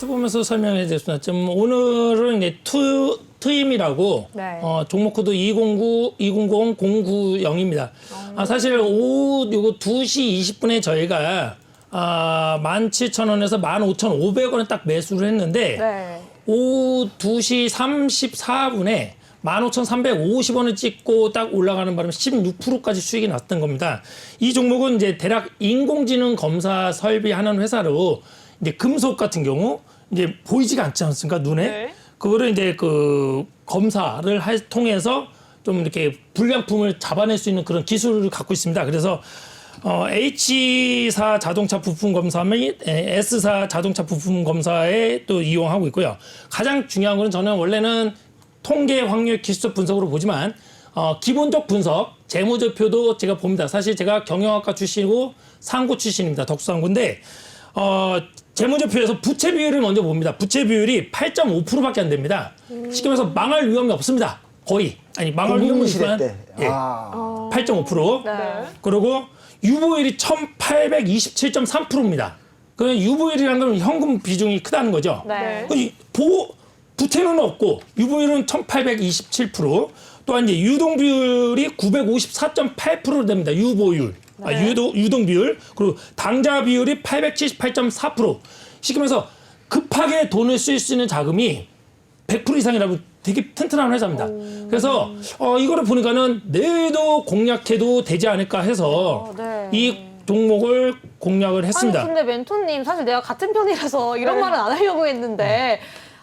차트 보면서 설명해 드렸습니다. 지금 오늘은 이제 투 트임이라고 네. 어, 종목 코드 209 200 090입니다. 아, 사실 오후 요거 2시 20분에 저희가 아, 17,000원에서 15,500원에 딱 매수를 했는데 네. 오후 2시 34분에 15,350원을 찍고 딱 올라가는 바람에 16%까지 수익이 났던 겁니다. 이 종목은 이제 대략 인공지능 검사 설비하는 회사로 이제 금속 같은 경우 이제 보이지가 않지 않습니까 눈에 네. 그거를 이제 그 검사를 할 통해서 좀 이렇게 불량품을 잡아낼 수 있는 그런 기술을 갖고 있습니다. 그래서 어, H사 자동차 부품 검사 및 에, S사 자동차 부품 검사에 또 이용하고 있고요. 가장 중요한 거는 저는 원래는 통계 확률 기술적 분석으로 보지만 어, 기본적 분석, 재무제표도 제가 봅니다. 사실 제가 경영학과 출신이고 상고 출신입니다. 덕수상고인데 어, 재무제표에서 부채 비율을 먼저 봅니다. 부채 비율이 8.5%밖에 안 됩니다. 쉽게 말해서 망할 위험이 없습니다. 거의 아니 망할 위험은 있지만 때. 예, 아. 8.5%. 네. 그리고 유보율이 1827.3%입니다. 그 유보율이라는 건 현금 비중이 크다는 거죠. 네. 그 이- 보 부채는 없고 유보율은 1827%. 또한 이제 유동 비율이 954.8% 됩니다. 유보율. 아, 네. 유도 유동 비율. 그리고 당좌 비율이 878.4%. 쉽게 말해서 급하게 돈을 쓸 수 있는 자금이 100% 이상이라고 되게 튼튼한 회사입니다. 그래서 어, 이거를 보니까는 내일도 공략해도 되지 않을까 해서 어, 네. 이 종목을 공략을 했습니다. 아니 근데 멘토님 사실 내가 같은 편이라서 이런 네. 말은 안 하려고 했는데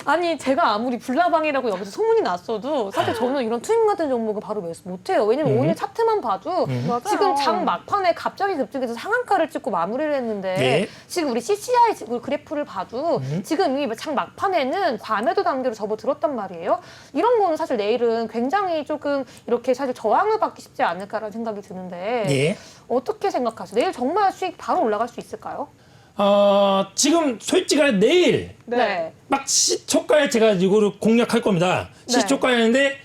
아니 제가 아무리 불나방이라고 여기서 소문이 났어도 사실 저는 이런 투임 같은 종목은 바로 매수 못해요. 왜냐면 음. 오늘 차트만 봐도 지금 장 막판에 갑자기 급등해서 상한가를 찍고 마무리를 했는데 네. 지금 우리 CCI 지금 그래프를 봐도 음. 지금 이 장 막판에는 과매도 단계로 접어들었단 말이에요. 이런 거는 사실 내일은 굉장히 조금 이렇게 사실 저항을 받기 쉽지 않을까라는 생각이 드는데 예. 어떻게 생각하세요? 내일 정말 수익 바로 올라갈 수 있을까요? 어, 지금 솔직하게 내일 네. 막 시초가에 제가 이거를 공략할 겁니다. 네. 시초가였는데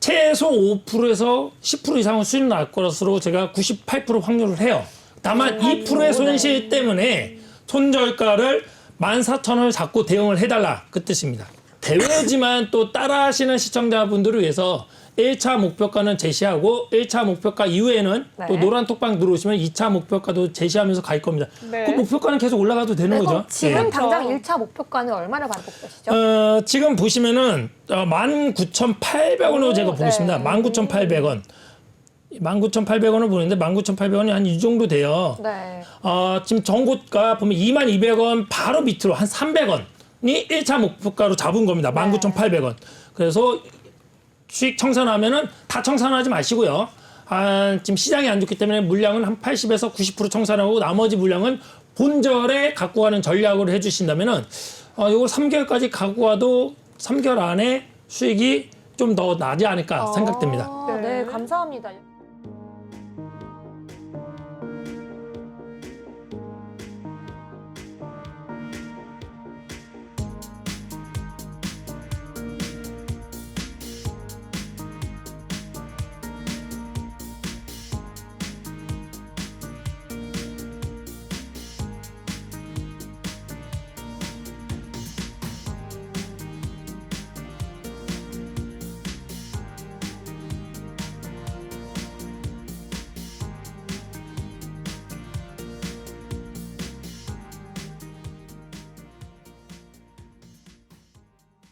최소 5%에서 10% 이상은 수익 날 것으로 제가 98% 확률을 해요. 다만 2%의 손실 때문에 손절가를 14,000원을 잡고 대응을 해달라 그 뜻입니다. 대회지만 또 따라하시는 시청자분들을 위해서 1차 목표가는 제시하고 1차 목표가 이후에는 네. 또 노란 톡방 들어오시면 2차 목표가도 제시하면서 갈 겁니다. 네. 그 목표가는 계속 올라가도 되는 네, 거죠. 그럼 지금 예. 당장 1차 목표가는 얼마나 받고 계시죠? 어, 지금 보시면은 어, 19,800원으로 제가 보고 네. 있습니다. 19,800원. 19,800원을 보는데 19,800원이 한 이 정도 돼요. 네. 어, 지금 전고가 보면 22,200원 바로 밑으로 한 300원이 1차 목표가로 잡은 겁니다. 19,800원. 그래서 수익 청산하면은 다 청산하지 마시고요. 한 지금 시장이 안 좋기 때문에 물량은 한 80에서 90% 청산하고 나머지 물량은 본절에 갖고 가는 전략으로 해주신다면은 어, 이걸 3개월까지 갖고 가도 3개월 안에 수익이 좀 더 나지 않을까 생각됩니다. 아, 네, 감사합니다.